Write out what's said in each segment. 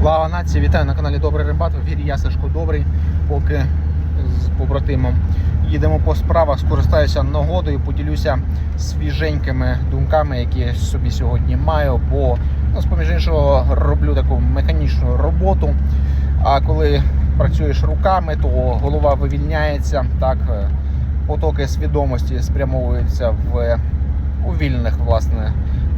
Слава нації, вітаю на каналі Добрий Рибат. В ефірі я Сашко Добрий. Поки з побратимом їдемо по справах, скористаюся нагодою, поділюся свіженькими думками, які собі сьогодні маю. Бо ну, з поміж іншого роблю таку механічну роботу. А коли працюєш руками, то голова вивільняється. Так, е, потоки свідомості спрямовуються в у власне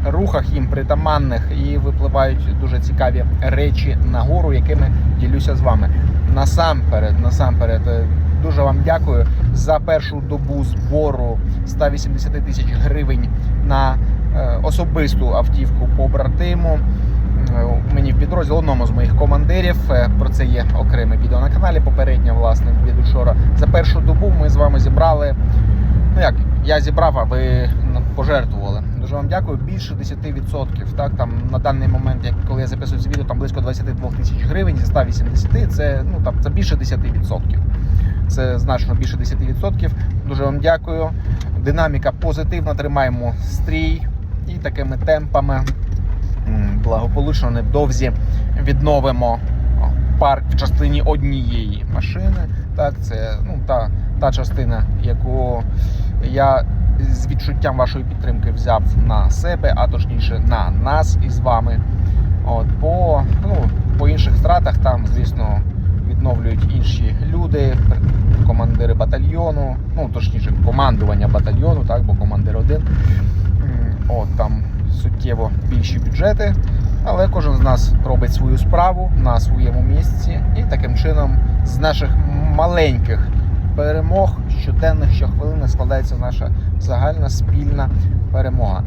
рухах їм притаманних і випливають дуже цікаві речі нагору, якими ділюся з вами. Насамперед, насамперед, е, дуже вам дякую за першу добу збору 180 тисяч гривень на е, особисту автівку побратиму. Е, Мені в підрозділ одному з моїх командирів. Про це є окреме відео на каналі. Попереднє, власне, від учора. За першу добу ми з вами зібрали. Ну як, я зібрав, а ви пожертвували. Дуже вам дякую. Більше 10%. Так, там на даний момент, як коли я записую це відео, там близько 22 тисяч гривень зі 180. Це ну там це більше 10%. Це значно більше 10%. Дуже вам дякую. Динаміка позитивна. Тримаємо стрій і такими темпами благополучно невдовзі відновимо парк в частині однієї машини. Так, це ну, та, та частина, яку я з відчуттям вашої підтримки взяв на себе, а точніше на нас із вами. От, по, ну, по інших втратах там, звісно, відновлюють інші люди, командири батальйону, ну точніше, командування батальйону, так, бо командир один. От там суттєво більші бюджети, але кожен з нас робить свою справу на своєму місці, і таким чином з наших маленьких перемог щоденних щохвилини складається наша загальна спільна перемога.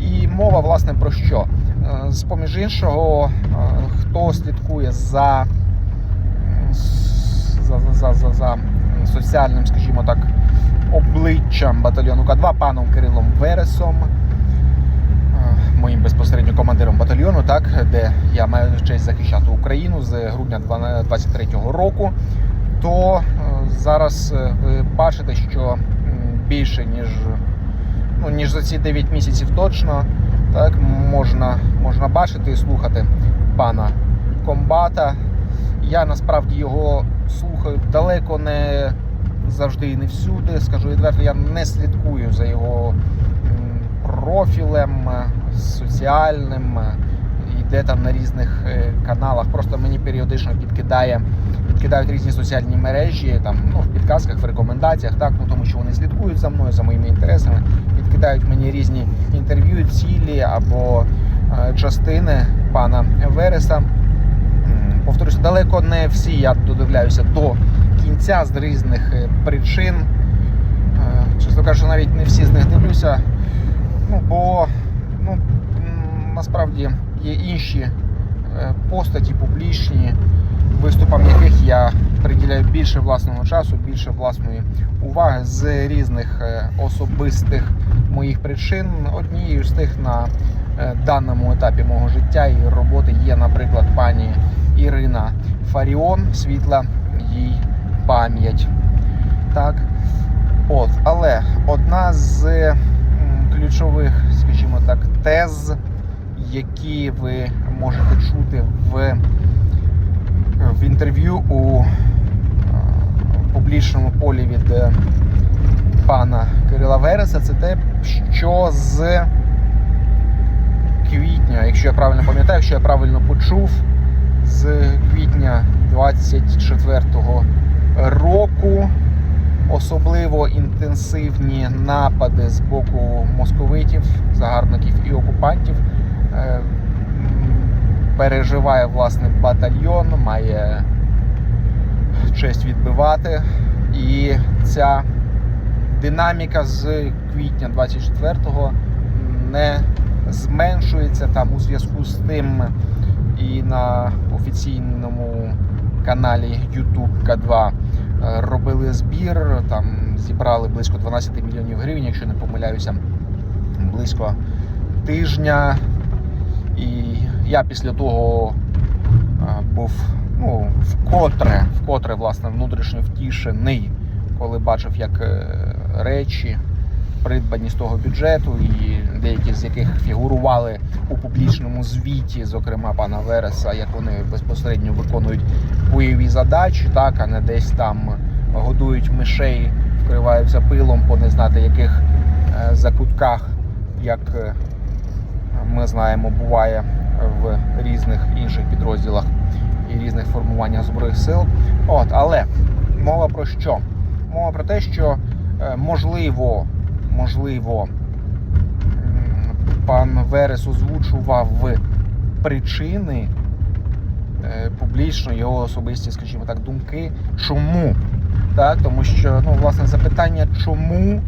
І мова, власне, про що? Е, З поміж іншого, е, хто слідкує за, за, за, за, за, соціальним, скажімо так, обличчям батальйону К2 паном Кирилом Вересом, е, моїм безпосередньо командиром батальйону, так, де я маю честь захищати Україну з грудня 23-го року, то е, зараз е, ви бачите, що більше ніж, ну, ніж за ці 9 місяців точно так, можна, можна бачити і слухати пана комбата. Я насправді його слухаю далеко не завжди і не всюди. Скажу відверто, я не слідкую за його профілем соціальним, йде там на різних е, каналах. Просто мені періодично підкидає, підкидають різні соціальні мережі, там ну, в підказках, в рекомендаціях, так, ну тому що вони слідкують за мною, за моїми інтересами, підкидають мені різні інтерв'ю, цілі або е, частини пана Вереса. Повторюся, далеко не всі я додивляюся до кінця з різних е, причин. Е, Чесно кажучи, навіть не всі з них дивлюся. Ну, бо ну, насправді є інші постаті публічні, виступам яких я приділяю більше власного часу, більше власної уваги з різних е, особистих моїх причин. Однією з тих на е, даному етапі мого життя і роботи є, наприклад, пані Ірина Фаріон, світла їй пам'ять. Так. От, але одна з ключових, скажімо так, тез, які ви можете чути в, в інтерв'ю у е, публічному полі від е, пана Кирила Вереса, це те, що з квітня, якщо я правильно пам'ятаю, якщо я правильно почув, з квітня 24-го року особливо інтенсивні напади з боку московитів, загарбників і окупантів. Переживає власне батальйон, має честь відбивати. І ця динаміка з квітня 24-го не зменшується там у зв'язку з тим і на офіційному каналі YouTube К2 е, робили збір, там зібрали близько 12 мільйонів гривень, якщо не помиляюся, близько тижня. І я після того е, був ну, вкотре, вкотре власне, внутрішньо втішений, коли бачив, як е, речі придбані з того бюджету, і деякі з яких фігурували у публічному звіті, зокрема пана Вереса, як вони безпосередньо виконують бойові задачі, так а не десь там годують мишей, вкриваються пилом по не знати яких е, закутках, як ми знаємо, буває в різних інших підрозділах і різних формуваннях збройних сил. От, але мова про що? Мова про те, що е, можливо, можливо, пан Верес озвучував причини е, публічно його особисті, скажімо так, думки. Чому? Так, тому що ну, власне запитання, чому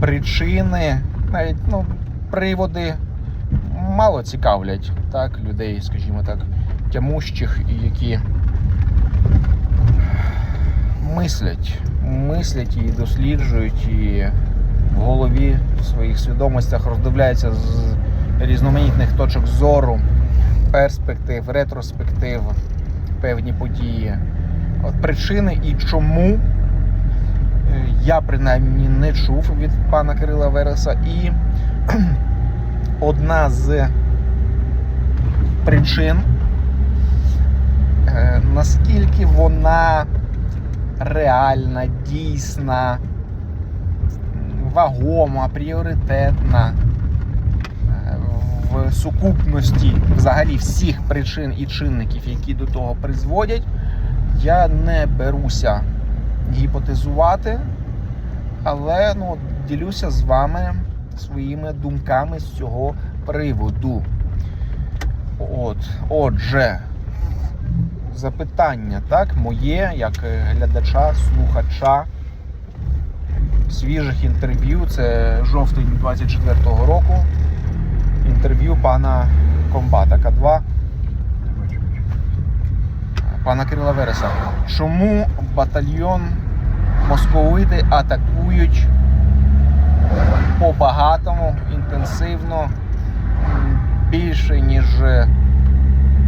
причини, навіть ну, приводи мало цікавлять так, людей, скажімо так, тямущих які мислять, мислять і досліджують, і в голові в своїх свідомостях роздивляються з різноманітних точок зору, перспектив, ретроспектив, певні події. От причини і чому е, я принаймні не чув від пана Кирила Вереса. І одна з причин, е, наскільки вона реальна, дійсна, вагома, пріоритетна е, в сукупності взагалі всіх причин і чинників, які до того призводять, я не беруся гіпотезувати, але ну, ділюся з вами своїми думками з цього приводу. От, отже, запитання, так, моє, як глядача, слухача свіжих інтерв'ю. Це жовтень 24-го року. Інтерв'ю пана Комбата К2. Пана Кирила Вереса. Чому батальйон московити атакують по багатому, інтенсивно, більше, ніж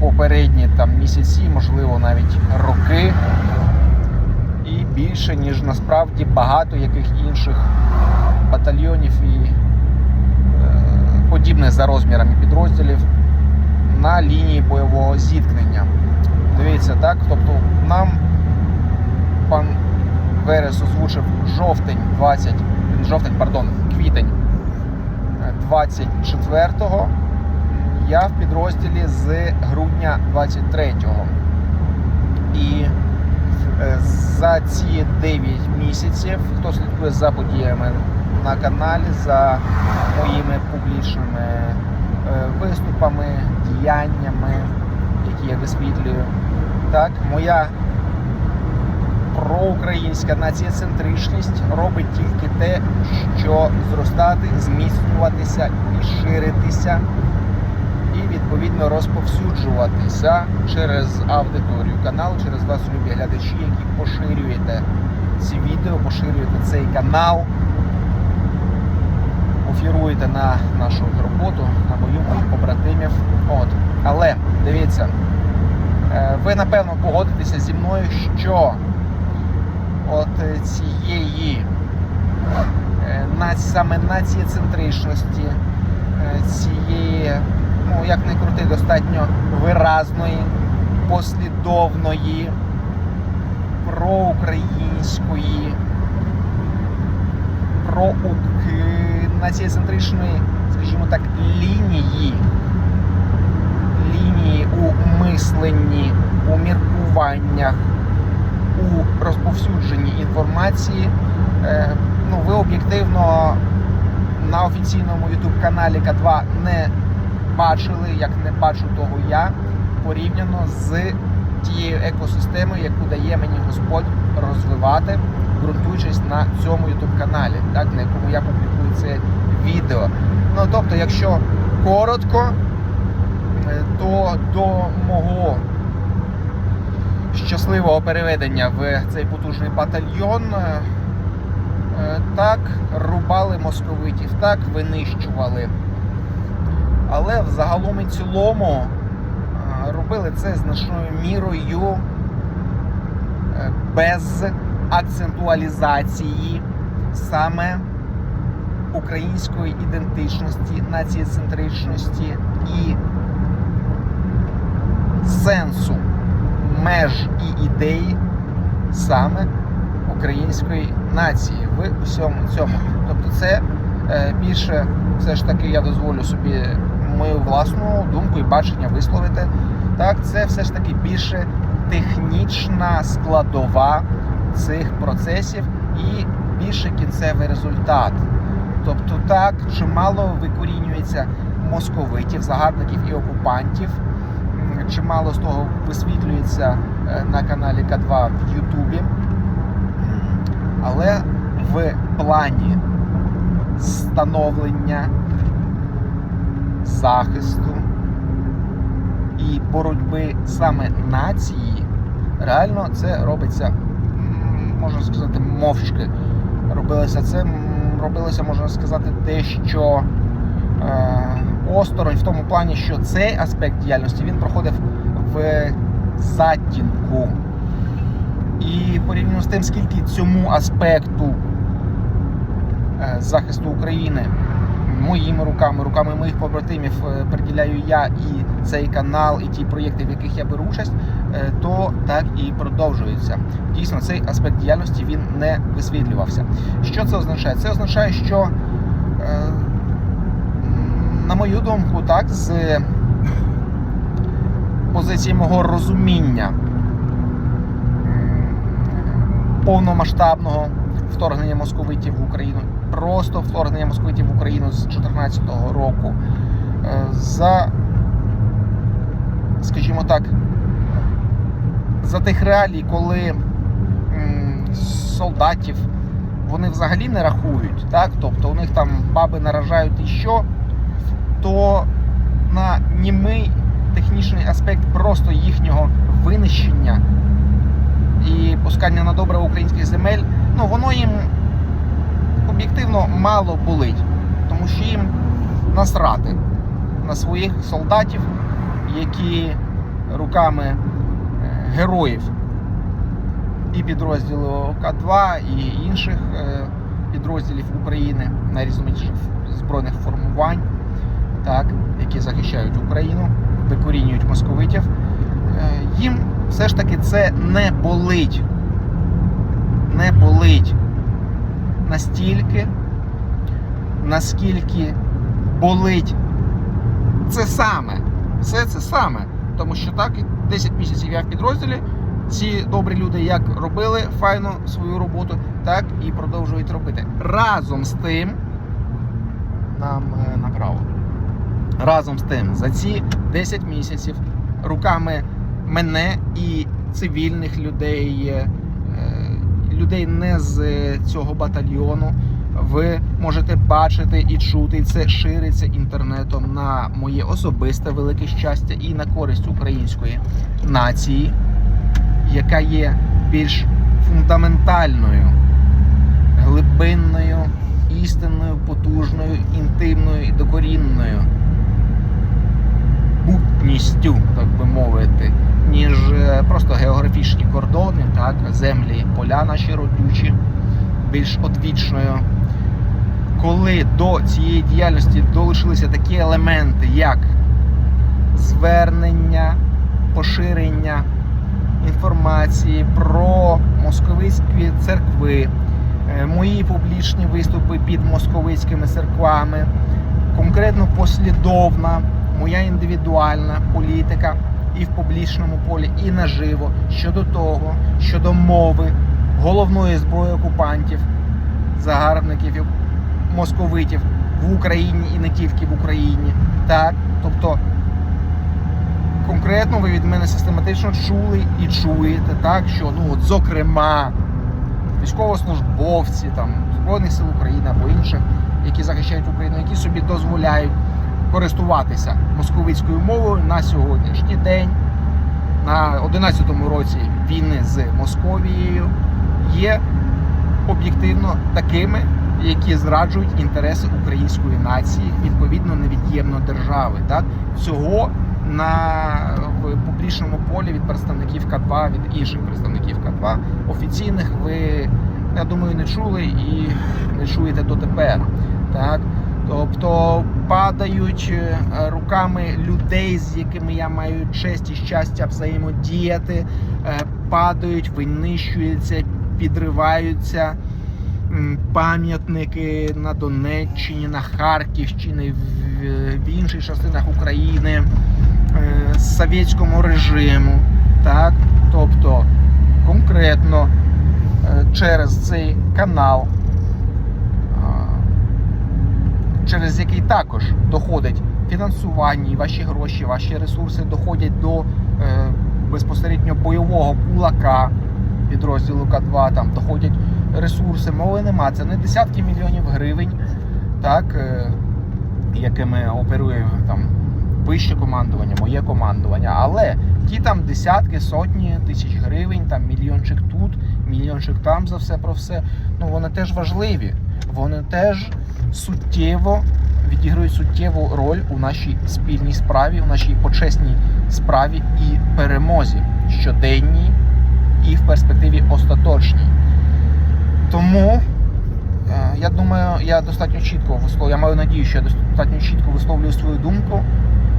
попередні там місяці, можливо, навіть роки, і більше, ніж насправді багато яких інших батальйонів і е, подібних за розмірами підрозділів на лінії бойового зіткнення. Дивіться, так? Тобто нам пан Верес озвучив жовтень 20, жовтень, пардон, квітень е, 24-го. Я в підрозділі з грудня 23-го. І е, за ці 9 місяців, хто слідкує за подіями на каналі, за моїми публічними е, виступами, діяннями, які я висвітлюю, так, моя проукраїнська націєцентричність робить тільки те, що зростати, зміцнюватися і ширитися, і відповідно розповсюджуватися через аудиторію каналу, через вас, любі глядачі, які поширюєте ці відео, поширюєте цей канал, офіруєте на нашу роботу, на мою моїх побратимів. От. Але дивіться, е, ви напевно погодитеся зі мною, що от е, цієї е, саме націєцентричності, е, цієї, ну як не крути, достатньо виразної, послідовної, проукраїнської, націєцентричної, скажімо так, лінії, лінії у мисленні, у міркуваннях, у розповсюдженні інформації. Е, Ну, ви об'єктивно на офіційному youtube каналі К2 не бачили, як не бачу того я, порівняно з тією екосистемою, яку дає мені Господь розвивати, ґрунтуючись на цьому youtube каналі, так, на якому я публікую це відео. Ну тобто, якщо коротко, е, то до мого щасливого переведення в цей потужний батальйон. е, Так, рубали московитів, так винищували. Але взагалом і цілому е, робили це значною мірою е, без акцентуалізації саме української ідентичності, націєцентричності і сенсу меж і ідеї саме української нації в усьому цьому. Тобто, це е, більше все ж таки я дозволю собі мою власну думку і бачення висловити. Так, це все ж таки більше технічна складова цих процесів і більше кінцевий результат. Тобто, так чимало викорінюється московитів, загарбників і окупантів. Чимало з того висвітлюється е, на каналі К2 в Ютубі. Але в плані становлення захисту і боротьби саме нації, реально це робиться, можна сказати, мовчки. Робилося це, робилося, можна сказати, дещо е, осторонь в тому плані, що цей аспект діяльності він проходив в затінку. І порівняно з тим, скільки цьому аспекту е, захисту України моїми руками, руками моїх побратимів е, приділяю я і цей канал, і ті проєкти, в яких я беру участь, е, то так і продовжується. Дійсно, цей аспект діяльності він не висвітлювався. Що це означає? Це означає, що, на мою думку, так, з позиції мого розуміння повномасштабного вторгнення московитів в Україну, просто вторгнення московитів в Україну з 2014 року. Е, За, скажімо так, за тих реалій, коли солдатів вони взагалі не рахують, так? тобто у них там баби наражають і що, то на німий технічний аспект просто їхнього винищення і пускання на добре українських земель, ну воно їм об'єктивно мало болить, тому що їм насрати на своїх солдатів, які руками е, героїв і підрозділу К2, і інших е, підрозділів України найрізноманітніших збройних формувань, так, які захищають Україну, викорінюють московитів. Е, Їм все ж таки це не болить. Не болить настільки, наскільки болить це саме. Все це саме. Тому що так, 10 місяців я в підрозділі. Ці добрі люди як робили файно свою роботу, так і продовжують робити. Разом з тим, нам е, направо. Разом з тим, за ці 10 місяців руками мене і цивільних людей, е, людей не з цього батальйону. Ви можете бачити і чути, і це шириться інтернетом на моє особисте велике щастя і на користь української нації, яка є більш фундаментальною, глибинною, істинною, потужною, інтимною і докорінною бутністю, так би мовити, ніж е, просто географічні кордони, так, землі, поля наші родючі, більш одвічною. Коли до цієї діяльності долучилися такі елементи, як звернення, поширення інформації про московицькі церкви, е, мої публічні виступи під московицькими церквами, конкретно послідовна моя індивідуальна політика і в публічному полі, і наживо щодо того, щодо мови головної зброї окупантів, загарбників московитів в Україні і не тільки в Україні. Так, тобто конкретно ви від мене систематично чули і чуєте, так, що ну от зокрема військовослужбовці там Збройних сил України або інших, які захищають Україну, які собі дозволяють користуватися московицькою мовою на сьогоднішній день, на 11-му році війни з Московією, є об'єктивно такими, які зраджують інтереси української нації, відповідно невід'ємно держави. Так? Цього на в публічному полі від представників К2, від інших представників К2 офіційних ви, я думаю, не чули і не чуєте дотепер. Так? Тобто падають е, руками людей, з якими я маю честь і щастя взаємодіяти, е, падають, винищуються, підриваються пам'ятники на Донеччині, на Харківщині, в, інших частинах України, е, совєтському режиму. Так? Тобто конкретно через цей канал, а, через який також доходить фінансування, ваші гроші, ваші ресурси доходять до е, безпосередньо бойового кулака підрозділу К2, там доходять ресурси, мови нема. Це не десятки мільйонів гривень, так, е, якими оперує там вище командування, моє командування. Але ті там десятки, сотні тисяч гривень, там мільйончик тут, мільйончик там за все про все. Ну вони теж важливі. Вони теж суттєво відіграють суттєву роль у нашій спільній справі, у нашій почесній справі і перемозі щоденній і в перспективі остаточній. Тому е, я думаю, я достатньо чітко висловлюю, я маю надію, що я достатньо чітко висловлюю свою думку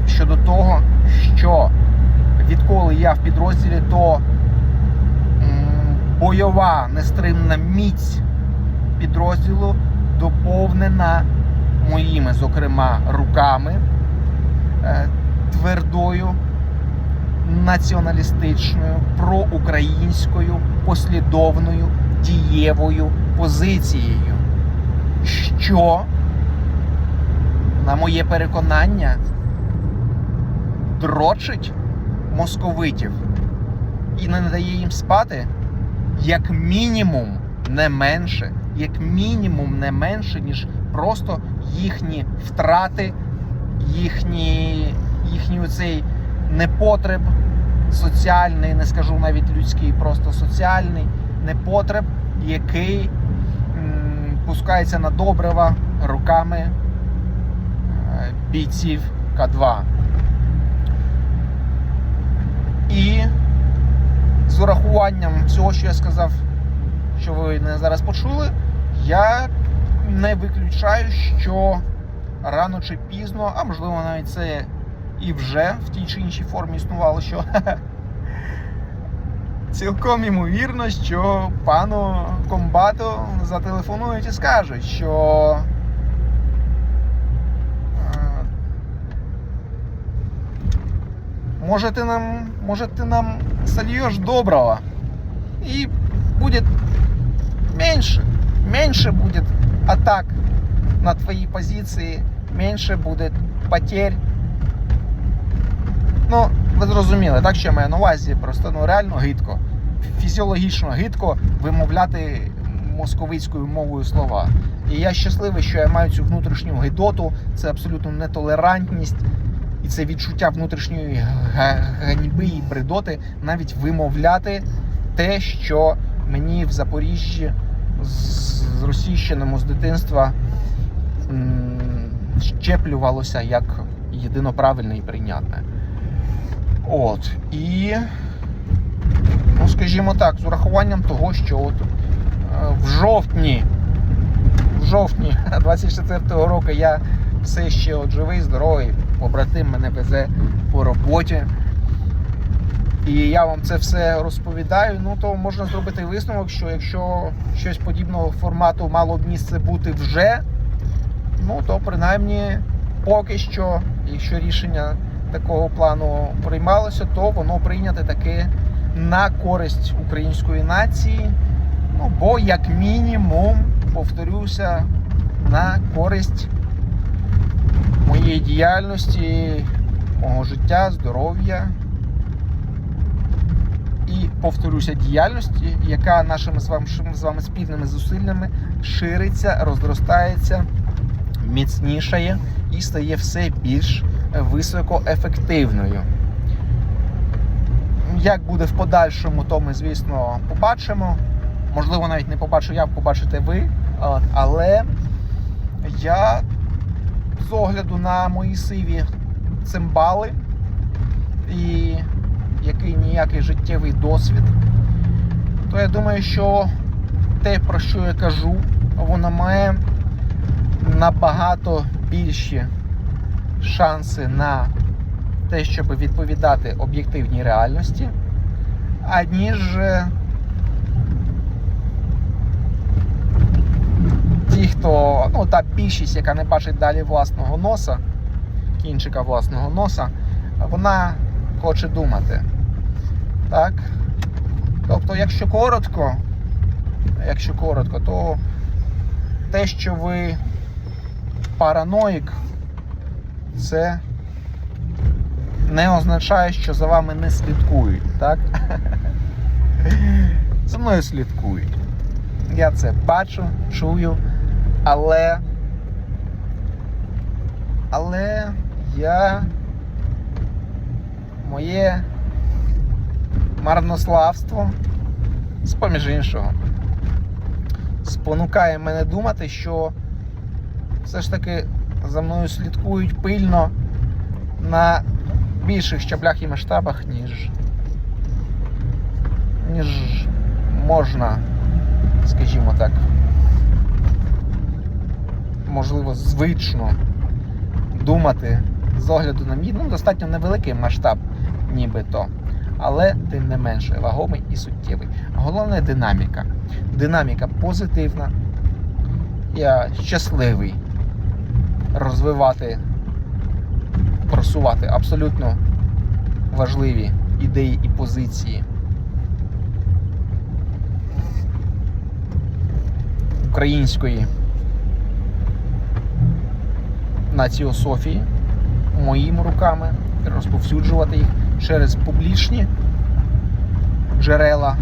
щодо того, що відколи я в підрозділі, то бойова нестримна міць підрозділу доповнена моїми, зокрема, руками, е, твердою, націоналістичною, проукраїнською, послідовною, дієвою позицією, що, на моє переконання, дрочить московитів і не дає їм спати, як мінімум не менше, як мінімум не менше, ніж просто їхні втрати, їхні, їхній оцей непотреб соціальний, не скажу навіть людський, просто соціальний непотреб, який м, пускається на добрива руками е, бійців К2. І з урахуванням всього, що я сказав, що ви мене зараз почули, я не виключаю, що рано чи пізно, а можливо навіть це і вже в тій чи іншій формі існувало, що цілком ймовірно, що пану комбату зателефонують і скажуть, що е, Может ты нам, может ты нам сольешь доброго? И будет меньше, меньше будет атак на твои позиции, меньше будет потерь. Ну, ви зрозуміли, так що я маю на увазі, просто ну реально гидко, фізіологічно гидко вимовляти московицькою мовою слова. І я щасливий, що я маю цю внутрішню гидоту, це абсолютно нетолерантність. І це відчуття внутрішньої ганьби і бредоти навіть вимовляти те, що мені в Запоріжжі з російщиному з дитинства щеплювалося як єдино правильне і прийнятне. От. І, ну, скажімо так, з урахуванням того, що от е, в жовтні, в жовтні 24-го року я все ще от живий, здоровий, побратим мене везе по роботі. І я вам це все розповідаю. Ну то можна зробити висновок, що якщо щось подібного формату мало б місце бути вже, ну то принаймні поки що, якщо рішення такого плану приймалося, то воно прийняте таки на користь української нації. Ну, бо, як мінімум, повторюся, на користь моєї діяльності, мого життя, здоров'я. Повторюся, діяльності, яка нашими з вами, з вами спільними зусиллями шириться, розростається, міцнішає і стає все більш високоефективною. Як буде в подальшому, то ми, звісно, побачимо. Можливо, навіть не побачу я, побачите ви. Але я з огляду на мої сиві цимбали і який ніякий життєвий досвід, то я думаю, що те, про що я кажу, воно має набагато більші шанси на те, щоб відповідати об'єктивній реальності, аніж е, ті, хто, ну, та більшість, яка не бачить далі власного носа, кінчика власного носа, вона хоче думати. Так? Тобто, якщо коротко, якщо коротко, то те, що ви параноїк, це не означає, що за вами не слідкують, так? За мною слідкують. Я це бачу, чую, але. Але я. Моє марнославство, з поміж іншого, спонукає мене думати, що все ж таки за мною слідкують пильно на більших щаблях і масштабах, ніж, ніж можна, скажімо так, можливо, звично думати з огляду на мій, ну, достатньо невеликий масштаб, нібито. Але тим не менше вагомий і суттєвий. Головне динаміка. Динаміка позитивна. Я щасливий розвивати, просувати абсолютно важливі ідеї і позиції української націософії моїми руками, розповсюджувати їх через публічні джерела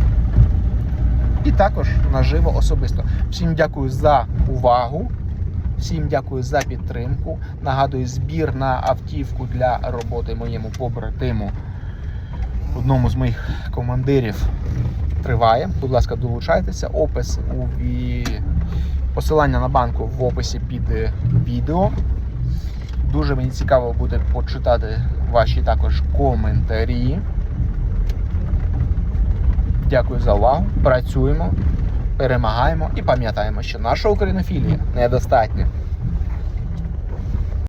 і також наживо особисто. Всім дякую за увагу. Всім дякую за підтримку. Нагадую, збір на автівку для роботи моєму побратиму, одному з моїх командирів, триває. Будь ласка, долучайтеся. Опис у посилання на банку в описі під е, відео. Дуже мені цікаво буде почитати ваші також коментарі. Дякую за увагу. Працюємо, перемагаємо і пам'ятаємо, що наша українофілія недостатня.